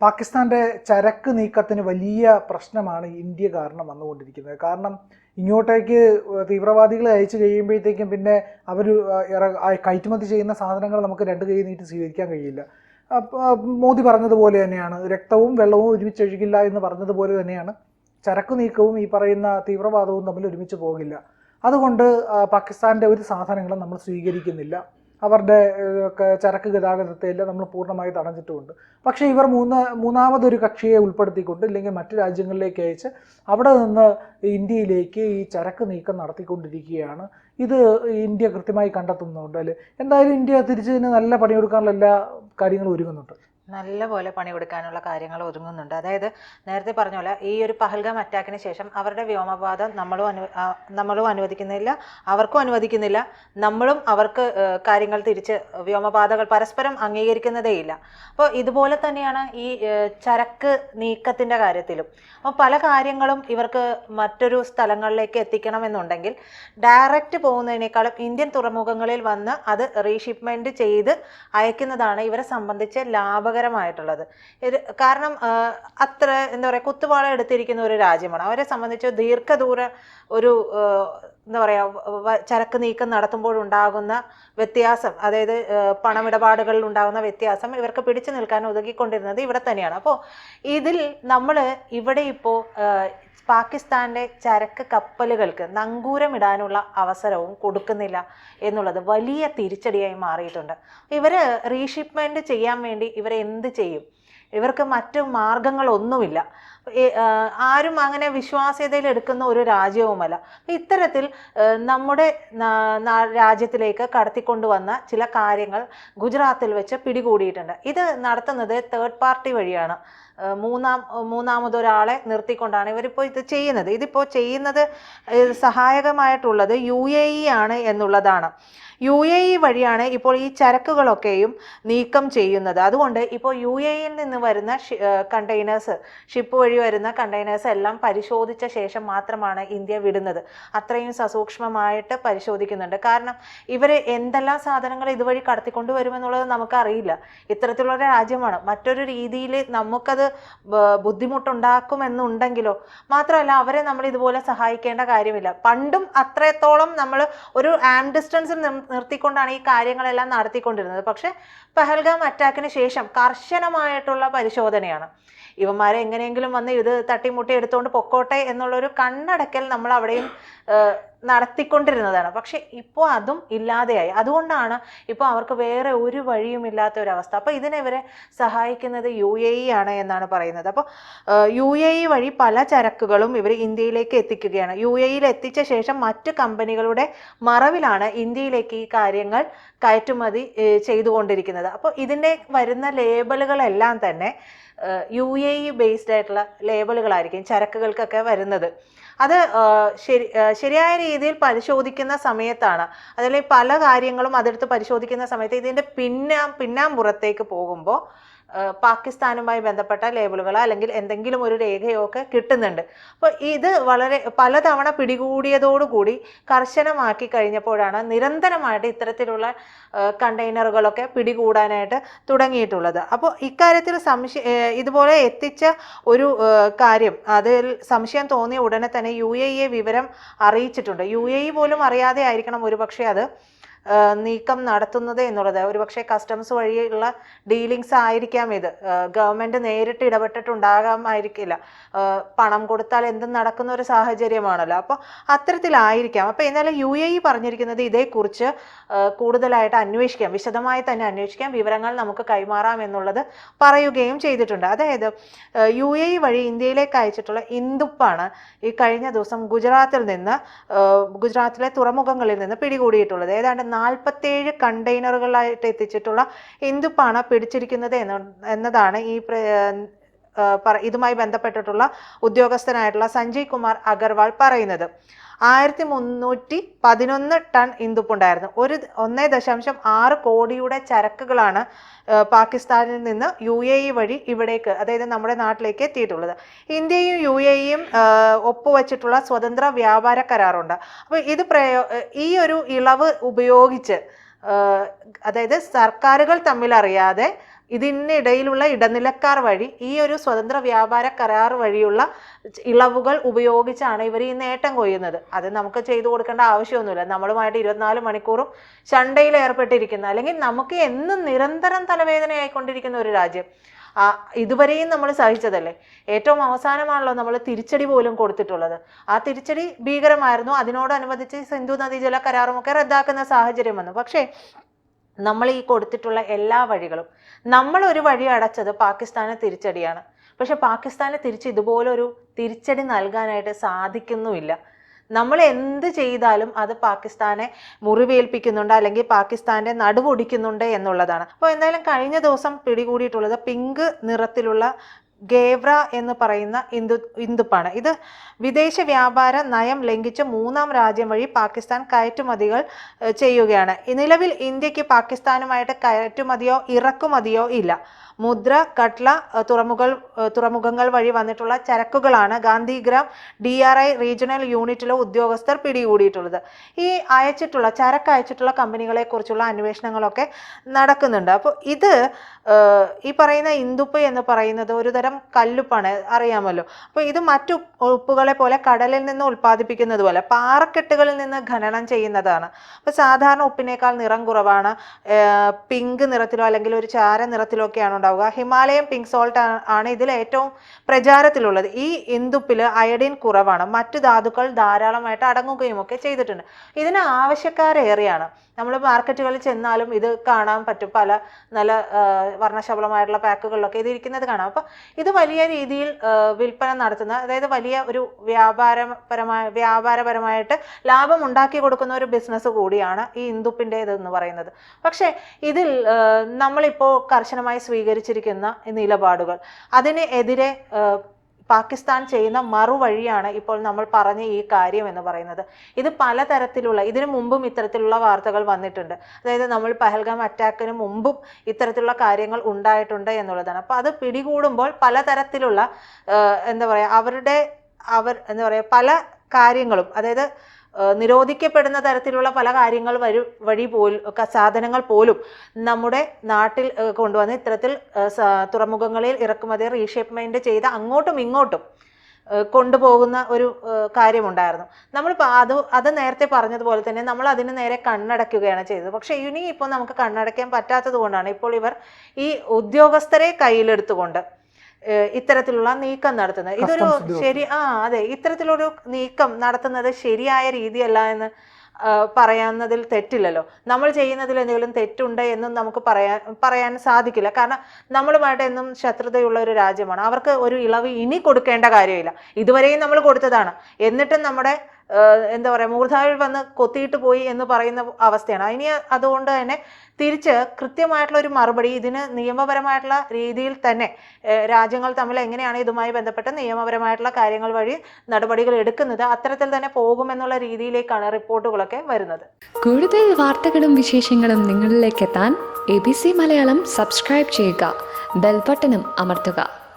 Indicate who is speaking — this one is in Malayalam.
Speaker 1: പാകിസ്ഥാന്റെ ചരക്ക് നീക്കത്തിന് വലിയ പ്രശ്നമാണ് ഇന്ത്യ കാരണം വന്നുകൊണ്ടിരിക്കുന്നത്. കാരണം ഇങ്ങോട്ടേക്ക് തീവ്രവാദികൾ അയച്ചു കഴിയുമ്പോഴത്തേക്കും പിന്നെ അവർ കയറ്റുമതി ചെയ്യുന്ന സാധനങ്ങൾ നമുക്ക് രണ്ട് കൈ നീട്ടി സ്വീകരിക്കാൻ കഴിയില്ല. മോദി പറഞ്ഞതുപോലെ തന്നെയാണ്. രക്തവും വെള്ളവും ഒരുമിച്ച് ഒഴുകില്ല എന്ന് പറഞ്ഞതുപോലെ തന്നെയാണ്. ചരക്ക് നീക്കവും ഈ പറയുന്ന തീവ്രവാദവും തമ്മിൽ ഒരുമിച്ച് പോകില്ല. അതുകൊണ്ട് പാകിസ്ഥാന്റെ ഒരു സാധനങ്ങളും നമ്മൾ സ്വീകരിക്കുന്നില്ല. അവരുടെ ചരക്ക് ഗതാഗതത്തെ എല്ലാം നമ്മൾ പൂർണമായി തടഞ്ഞിട്ടുമുണ്ട്. പക്ഷേ ഇവർ മൂന്ന് മൂന്നാമതൊരു കക്ഷിയെ ഉൾപ്പെടുത്തിക്കൊണ്ട് ഇല്ലെങ്കിൽ മറ്റ് രാജ്യങ്ങളിലേക്ക് അയച്ച് അവിടെ നിന്ന് ഇന്ത്യയിലേക്ക് ഈ ചരക്ക് നീക്കം നടത്തിക്കൊണ്ടിരിക്കുകയാണ്. ഇത് ഇന്ത്യ കൃത്യമായി കണ്ടെത്തുന്നുണ്ട് അല്ലേ? എന്തായാലും ഇന്ത്യ തിരിച്ചതിന് നല്ല പണിയെടുക്കാനുള്ള എല്ലാ കാര്യങ്ങളും ഒരുങ്ങുന്നുണ്ട്.
Speaker 2: നല്ല പോലെ പണി കൊടുക്കാനുള്ള കാര്യങ്ങൾ ഒതുങ്ങുന്നുണ്ട് അതായത് നേരത്തെ പറഞ്ഞ പോലെ ഈ ഒരു പഹൽഗാം അറ്റാക്കിന് ശേഷം അവരുടെ വ്യോമപാതം നമ്മളും അനു നമ്മളും അനുവദിക്കുന്നില്ല അവർക്കും അനുവദിക്കുന്നില്ല നമ്മളും അവർക്ക് കാര്യങ്ങൾ തിരിച്ച് വ്യോമപാതകൾ പരസ്പരം അംഗീകരിക്കുന്നതേയില്ല അപ്പോൾ ഇതുപോലെ തന്നെയാണ് ഈ ചരക്ക് നീക്കത്തിന്റെ കാര്യത്തിലും. അപ്പോൾ പല കാര്യങ്ങളും ഇവർക്ക് മറ്റൊരു സ്ഥലങ്ങളിലേക്ക് എത്തിക്കണമെന്നുണ്ടെങ്കിൽ ഡയറക്റ്റ് പോകുന്നതിനേക്കാളും ഇന്ത്യൻ തുറമുഖങ്ങളിൽ വന്ന് അത് റീഷിപ്മെന്റ് ചെയ്ത് അയക്കുന്നതാണ് ഇവരെ സംബന്ധിച്ച് ലാഭകരമായിട്ടുള്ളത് ഇത് കാരണം അത്ര എന്താ പറയുക കുത്തുവാള എടുത്തിരിക്കുന്ന ഒരു രാജ്യമാണ്. അവരെ സംബന്ധിച്ച് ദീർഘദൂര ഒരു എന്താ പറയുക ചരക്ക് നീക്കം നടത്തുമ്പോഴുണ്ടാകുന്ന വ്യത്യാസം അതായത് പണമിടപാടുകളിൽ ഉണ്ടാകുന്ന വ്യത്യാസം ഇവർക്ക് പിടിച്ചു നിൽക്കാൻ ഒതുങ്ങിക്കൊണ്ടിരുന്നത് ഇവിടെ തന്നെയാണ്. അപ്പോൾ ഇതിൽ നമ്മൾ ഇവിടെ ഇപ്പോൾ പാകിസ്ഥാന്റെ ചരക്ക് കപ്പലുകൾക്ക് നങ്കൂരമിടാനുള്ള അവസരവും കൊടുക്കുന്നില്ല എന്നുള്ളത് വലിയ തിരിച്ചടിയായി മാറിയിട്ടുണ്ട്. ഇവർ റീഷിപ്മെന്റ് ചെയ്യാൻ വേണ്ടി ഇവർ എന്ത് ചെയ്യും? ഇവർക്ക് മറ്റു മാർഗങ്ങളൊന്നുമില്ല. ആരും അങ്ങനെ വിശ്വാസ്യതയിൽ എടുക്കുന്ന ഒരു രാജ്യവുമല്ല. ഇത്തരത്തിൽ നമ്മുടെ രാജ്യത്തിലേക്ക് കടത്തിക്കൊണ്ടുവന്ന ചില കാര്യങ്ങൾ ഗുജറാത്തിൽ വെച്ച് പിടികൂടിയിട്ടുണ്ട്. ഇത് നടത്തുന്നത് തേർഡ് പാർട്ടി വഴിയാണ്. മൂന്നാം മൂന്നാമതൊരാളെ നിർത്തിക്കൊണ്ടാണ് ഇവരിപ്പോൾ ഇത് ചെയ്യുന്നത്. ഇതിപ്പോൾ ചെയ്യുന്നത് സഹായകമായിട്ടുള്ളത് യു എ ഇ ആണ് എന്നുള്ളതാണ്. യു എ ഇ വഴിയാണ് ഇപ്പോൾ ഈ ചരക്കുകളൊക്കെയും നീക്കം ചെയ്യുന്നത്. അതുകൊണ്ട് ഇപ്പോൾ യു എ ഇയിൽ നിന്ന് വരുന്ന കണ്ടെയ്നേഴ്സ് ഷിപ്പ് വഴി വരുന്ന കണ്ടെയ്നേഴ്സ് എല്ലാം പരിശോധിച്ച ശേഷം മാത്രമാണ് ഇന്ത്യ വിടുന്നത്. അത്രയും സസൂക്ഷ്മമായിട്ട് പരിശോധിക്കുന്നുണ്ട്. കാരണം ഇവർ എന്തെല്ലാം സാധനങ്ങൾ ഇതുവഴി കടത്തിക്കൊണ്ട് വരുമെന്നുള്ളത് നമുക്കറിയില്ല. ഇത്തരത്തിലുള്ള രാജ്യമാണ്. മറ്റൊരു രീതിയിൽ നമുക്കത് ബുദ്ധിമുട്ടുണ്ടാക്കുമെന്നുണ്ടെങ്കിലോ മാത്രമല്ല അവരെ നമ്മൾ ഇതുപോലെ സഹായിക്കേണ്ട കാര്യമില്ല. പണ്ടും അത്രത്തോളം നമ്മൾ ഒരു ആം ഡിസ്റ്റൻസിൽ നിർത്തിക്കൊണ്ടാണ് ഈ കാര്യങ്ങളെല്ലാം നടത്തിക്കൊണ്ടിരുന്നത്. പക്ഷേ പഹൽഗാം അറ്റാക്കിന് ശേഷം കർശനമായിട്ടുള്ള പരിശോധനയാണ്. ഇവന്മാരെ എങ്ങനെയെങ്കിലും വന്ന് ഇത് തട്ടിമുട്ടി എടുത്തുകൊണ്ട് പൊക്കോട്ടെ എന്നുള്ളൊരു കണ്ണടക്കൽ നമ്മൾ അവിടെയും നടത്തിക്കൊണ്ടിരുന്നതാണ്. പക്ഷെ ഇപ്പോൾ അതും ഇല്ലാതെയായി. അതുകൊണ്ടാണ് ഇപ്പോൾ അവർക്ക് വേറെ ഒരു വഴിയും ഇല്ലാത്ത ഒരവസ്ഥ അപ്പോൾ ഇതിനെവരെ സഹായിക്കുന്നത് യു എ ഇ ആണ് എന്നാണ് പറയുന്നത്. അപ്പോൾ യു എ ഇ വഴി പല ചരക്കുകളും ഇവർ ഇന്ത്യയിലേക്ക് എത്തിക്കുകയാണ്. യു എ ഇയിൽ എത്തിച്ച ശേഷം മറ്റ് കമ്പനികളുടെ മറവിലാണ് ഇന്ത്യയിലേക്ക് ഈ കാര്യങ്ങൾ കയറ്റുമതി ചെയ്തുകൊണ്ടിരിക്കുന്നത്. അപ്പോൾ ഇതിന്റെ വരുന്ന ലേബലുകളെല്ലാം തന്നെ യു എ ഇ ബേസ്ഡ് ആയിട്ടുള്ള ലേബലുകളായിരിക്കും ചരക്കുകൾക്കൊക്കെ വരുന്നത്. അത് ശരി ശരിയായ രീതിയിൽ പരിശോധിക്കുന്ന സമയത്താണ്. അതല്ലെങ്കിൽ പല കാര്യങ്ങളും അതെടുത്ത് പരിശോധിക്കുന്ന സമയത്ത് ഇതിന്റെ പിന്നാ പിന്നാമ്പുറത്തേക്ക് പോകുമ്പോൾ പാകിസ്ഥാനുമായി ബന്ധപ്പെട്ട ലേബിളുകളോ അല്ലെങ്കിൽ എന്തെങ്കിലും ഒരു രേഖയോ ഒക്കെ കിട്ടുന്നുണ്ട്. അപ്പോൾ ഇത് വളരെ പലതവണ പിടികൂടിയതോടുകൂടി കർശനമാക്കി കഴിഞ്ഞപ്പോഴാണ് നിരന്തരമായിട്ട് ഇത്തരത്തിലുള്ള കണ്ടെയ്നറുകളൊക്കെ പിടികൂടാനായിട്ട് തുടങ്ങിയിട്ടുള്ളത്. അപ്പോൾ ഇക്കാര്യത്തിൽ സംശയ ഇതുപോലെ എത്തിച്ച ഒരു കാര്യം അതിൽ സംശയം തോന്നിയ ഉടനെ തന്നെ യു എ വിവരം അറിയിച്ചിട്ടുണ്ട്. യു എ പോലും അറിയാതെ ആയിരിക്കണം ഒരുപക്ഷെ അത് നീക്കം നടത്തുന്നത് എന്നുള്ളത്. ഒരുപക്ഷെ കസ്റ്റംസ് വഴിയുള്ള ഡീലിങ്സ് ആയിരിക്കാം ഇത്. ഗവൺമെന്റ് നേരിട്ട് ഇടപെട്ടിട്ടുണ്ടാകാമായിരിക്കില്ല പണം കൊടുത്താൽ എന്തും നടക്കുന്ന ഒരു സാഹചര്യമാണല്ലോ. അപ്പോൾ അത്തരത്തിലായിരിക്കാം. അപ്പോൾ എന്നാലും യു എ ഇ പറഞ്ഞിരിക്കുന്നത് ഇതേക്കുറിച്ച് കൂടുതലായിട്ട് അന്വേഷിക്കാം. വിശദമായി തന്നെ അന്വേഷിക്കാം. വിവരങ്ങൾ നമുക്ക് കൈമാറാം എന്നുള്ളത് പറയുകയും ചെയ്തിട്ടുണ്ട്. അതായത് യു എ ഇ വഴി ഇന്ത്യയിലേക്ക് അയച്ചിട്ടുള്ള ഇന്ദുപ്പാണ് ഈ കഴിഞ്ഞ ദിവസം ഗുജറാത്തിൽ നിന്ന് ഗുജറാത്തിലെ തുറമുഖങ്ങളിൽ നിന്ന് പിടികൂടിയിട്ടുള്ളത്. ഏതാണ്ട് നാൽപ്പത്തേഴ് കണ്ടെയ്നറുകളായിട്ട് എത്തിച്ചിട്ടുള്ള ഹിന്ദുപ്പാണ് പിടിച്ചിരിക്കുന്നത് എന്ന് എന്നതാണ് ഈ ഇതുമായി ബന്ധപ്പെട്ടിട്ടുള്ള ഉദ്യോഗസ്ഥനായിട്ടുള്ള സഞ്ജയ് കുമാർ അഗർവാൾ പറയുന്നത്. ആയിരത്തി മുന്നൂറ്റി പതിനൊന്ന് ടൺ ഇന്ദുപ്പുണ്ടായിരുന്നു ഒരു ഒന്നേ ദശാംശം ആറ് കോടിയുടെ ചരക്കുകളാണ് പാകിസ്ഥാനിൽ നിന്ന് യു എ ഇ വഴി ഇവിടേക്ക് അതായത് നമ്മുടെ നാട്ടിലേക്ക് എത്തിയിട്ടുള്ളത്. ഇന്ത്യയും യു എ ഇയും ഒപ്പുവച്ചിട്ടുള്ള സ്വതന്ത്ര വ്യാപാര കരാറുണ്ട്. അപ്പോൾ ഇത് പ്രയോ ഈ ഒരു ഇളവ് ഉപയോഗിച്ച് അതായത് സർക്കാരുകൾ തമ്മിൽ അറിയാതെ ഇതിനിടയിലുള്ള ഇടനിലക്കാർ വഴി ഈ ഒരു സ്വതന്ത്ര വ്യാപാര കരാർ വഴിയുള്ള ഇളവുകൾ ഉപയോഗിച്ചാണ് ഇവർ ഈ നേട്ടം കൊയ്യുന്നത്. അത് നമുക്ക് ചെയ്തു കൊടുക്കേണ്ട ആവശ്യമൊന്നുമില്ല. നമ്മളുമായിട്ട് ഇരുപത്തിനാല് മണിക്കൂറും ചണ്ടയിൽ ഏർപ്പെട്ടിരിക്കുന്ന അല്ലെങ്കിൽ നമുക്ക് എന്നും നിരന്തരം തലവേദനയായിക്കൊണ്ടിരിക്കുന്ന ഒരു രാജ്യം. ഇതുവരെയും നമ്മൾ സഹിച്ചതല്ലേ? ഏറ്റവും അവസാനമാണല്ലോ നമ്മൾ തിരിച്ചടി പോലും കൊടുത്തിട്ടുള്ളത്. ആ തിരിച്ചടി ഭീകരമായിരുന്നു. അതിനോടനുബന്ധിച്ച് സിന്ധു നദീജല കരാറുമൊക്കെ റദ്ദാക്കുന്ന സാഹചര്യം വന്നു പക്ഷേ നമ്മൾ ഈ കൊടുത്തിട്ടുള്ള എല്ലാ വഴികളും. നമ്മൾ ഒരു വഴി അടച്ചത് പാകിസ്ഥാനെ തിരിച്ചടിയാണ്. പക്ഷെ പാകിസ്ഥാനെ തിരിച്ച് ഇതുപോലൊരു തിരിച്ചടി നൽകാനായിട്ട് സാധിക്കുന്നുമില്ല. നമ്മൾ എന്ത് ചെയ്താലും അത് പാകിസ്ഥാനെ മുറിവേൽപ്പിക്കുന്നുണ്ട് അല്ലെങ്കിൽ പാകിസ്ഥാന്റെ നടുവൊടിക്കുന്നുണ്ട് എന്നുള്ളതാണ്. അപ്പോൾ എന്തായാലും കഴിഞ്ഞ ദിവസം പിടികൂടിയിട്ടുള്ളത് പിങ്ക് നിറത്തിലുള്ള ഗേവ്ര എന്ന് പറയുന്ന ഇന്ദു ഇന്ദുപ്പാണ്. ഇത് വിദേശ വ്യാപാര നയം ലംഘിച്ച് മൂന്നാം രാജ്യം വഴി പാകിസ്ഥാൻ കയറ്റുമതികൾ ചെയ്യുകയാണ്. നിലവിൽ ഇന്ത്യയ്ക്ക് പാകിസ്ഥാനുമായിട്ട് കയറ്റുമതിയോ ഇറക്കുമതിയോ ഇല്ല. മുദ്ര കട്ല തുറമുഖ തുറമുഖങ്ങൾ വഴി വന്നിട്ടുള്ള ചരക്കുകളാണ് Gandhigram D R I regional യൂണിറ്റിലെ ഉദ്യോഗസ്ഥർ പിടികൂടിയിട്ടുള്ളത്. ഈ അയച്ചിട്ടുള്ള ചരക്ക് അയച്ചിട്ടുള്ള കമ്പനികളെ കുറിച്ചുള്ള അന്വേഷണങ്ങളൊക്കെ നടക്കുന്നുണ്ട്. അപ്പോൾ ഇത് ഈ പറയുന്ന ഇന്ദുപ്പ് എന്ന് പറയുന്നത് ഒരു കല്ലുപ്പാണ് അറിയാമല്ലോ. അപ്പോൾ ഇത് മറ്റു ഉപ്പുകളെ പോലെ കടലിൽ നിന്ന് ഉൽപ്പാദിപ്പിക്കുന്നത് പോലെ പാറക്കെട്ടുകളിൽ നിന്ന് ഖനനം ചെയ്യുന്നതാണ്. അപ്പോൾ സാധാരണ ഉപ്പിനേക്കാൾ നിറം കുറവാണ്. പിങ്ക് നിറത്തിലോ അല്ലെങ്കിൽ ഒരു ചാര നിറത്തിലോ ഒക്കെയാണ് ഉണ്ടാവുക. ഹിമാലയൻ പിങ്ക് സോൾട്ട് ആണ് ഇതിൽ ഏറ്റവും പ്രചാരത്തിലുള്ളത്. ഈ ഇന്ദുപ്പിൽ അയഡിൻ കുറവാണ്. മറ്റു ധാതുക്കൾ ധാരാളമായിട്ട് അടങ്ങുകയും ഒക്കെ ചെയ്തിട്ടുണ്ട്. ഇതിന് ആവശ്യക്കാരേറെയാണ്. നമ്മൾ മാർക്കറ്റുകളിൽ ചെന്നാലും ഇത് കാണാൻ പറ്റും. പല നല്ല വർണശബളമായിട്ടുള്ള പാക്കുകളിലൊക്കെ ഇത് ഇരിക്കുന്നത് കാണാം. അപ്പോൾ ഇത് വലിയ രീതിയിൽ വിൽപ്പന നടത്തുന്ന അതായത് വലിയ ഒരു വ്യാപാരപരമായ വ്യാപാരപരമായിട്ട് ലാഭം ഉണ്ടാക്കി കൊടുക്കുന്ന ഒരു ബിസിനസ് കൂടിയാണ് ഈ ഇന്ദുപ്പിന്റെ ഇതെന്ന് പറയുന്നത്. പക്ഷേ ഇതിൽ നമ്മളിപ്പോൾ കർശനമായി സ്വീകരിച്ചിരിക്കുന്ന നിലപാടുകൾ അതിന് എതിരെ ആ, പാകിസ്ഥാൻ ചെയ്യുന്ന മറുവഴിയാണ് ഇപ്പോൾ നമ്മൾ പറഞ്ഞ ഈ കാര്യം എന്ന് പറയുന്നത്. ഇത് പലതരത്തിലുള്ള ഇതിനു മുമ്പും ഇത്തരത്തിലുള്ള വാർത്തകൾ വന്നിട്ടുണ്ട്. അതായത് നമ്മൾ പഹൽഗാം അറ്റാക്കിന് മുമ്പും ഇത്തരത്തിലുള്ള കാര്യങ്ങൾ ഉണ്ടായിട്ടുണ്ട് എന്നുള്ളതാണ്. അപ്പോൾ അത് പിടികൂടുമ്പോൾ പലതരത്തിലുള്ള എന്താ പറയുക അവരുടെ അവർ എന്താ പറയുക പല കാര്യങ്ങളും അതായത് നിരോധിക്കപ്പെടുന്ന തരത്തിലുള്ള പല കാര്യങ്ങൾ വരും വഴി ഒക്കെ സാധനങ്ങൾ പോലും നമ്മുടെ നാട്ടിൽ കൊണ്ടുവന്ന് ഇത്തരത്തിൽ തുറമുഖങ്ങളിൽ ഇറക്കുമതി റീഷേപ്മെന്റ് ചെയ്ത് അങ്ങോട്ടും ഇങ്ങോട്ടും കൊണ്ടുപോകുന്ന ഒരു കാര്യമുണ്ടായിരുന്നു. നമ്മൾ അത് അത് നേരത്തെ പറഞ്ഞതുപോലെ തന്നെ നമ്മൾ അതിന് നേരെ കണ്ണടയ്ക്കുകയാണ് ചെയ്തത്. പക്ഷേ ഇനി ഇപ്പോൾ നമുക്ക് കണ്ണടയ്ക്കാൻ പറ്റാത്തത് കൊണ്ടാണ് ഇപ്പോൾ ഇവർ ഈ ഉദ്യോഗസ്ഥരെ കയ്യിലെടുത്തുകൊണ്ട് ഇത്തരത്തിലുള്ള നീക്കം നടത്തുന്നത്. ഇതൊരു ശരി ആ അതെ ഇത്തരത്തിലൊരു നീക്കം നടത്തുന്നത് ശരിയായ രീതിയല്ല എന്ന് പറയുന്നതിൽ പറയാവുന്നതിൽ തെറ്റില്ലല്ലോ. നമ്മൾ ചെയ്യുന്നതിൽ എന്തെങ്കിലും തെറ്റുണ്ട് എന്നും നമുക്ക് പറയാൻ പറയാൻ സാധിക്കില്ല. കാരണം നമ്മളുമായിട്ട് എന്നും ശത്രുതയുള്ള ഒരു രാജ്യമാണ്. അവർക്ക് ഒരു ഇളവ് ഇനി കൊടുക്കേണ്ട കാര്യമില്ല. ഇതുവരെയും നമ്മൾ കൊടുത്തതാണ്. എന്നിട്ടും നമ്മുടെ എന്താ പറയുക മൂർധാവിൽ വന്ന് കൊത്തിയിട്ട് പോയി എന്ന് പറയുന്ന അവസ്ഥയാണ്. അതിന് അതുകൊണ്ട് തന്നെ തിരിച്ച് കൃത്യമായിട്ടുള്ള ഒരു മറുപടി ഇതിന് നിയമപരമായിട്ടുള്ള രീതിയിൽ തന്നെ രാജ്യങ്ങൾ തമ്മിൽ എങ്ങനെയാണ് ഇതുമായി ബന്ധപ്പെട്ട് നിയമപരമായിട്ടുള്ള കാര്യങ്ങൾ വഴി നടപടികൾ എടുക്കുന്നത് അത്തരത്തിൽ തന്നെ പോകുമെന്നുള്ള രീതിയിലേക്കാണ് റിപ്പോർട്ടുകളൊക്കെ വരുന്നത്.
Speaker 3: കൂടുതൽ വാർത്തകളും വിശേഷങ്ങളും നിങ്ങളിലേക്ക് എത്താൻ A B C Malayalam subscribe ചെയ്യുക ബെൽബട്ടനും അമർത്തുക.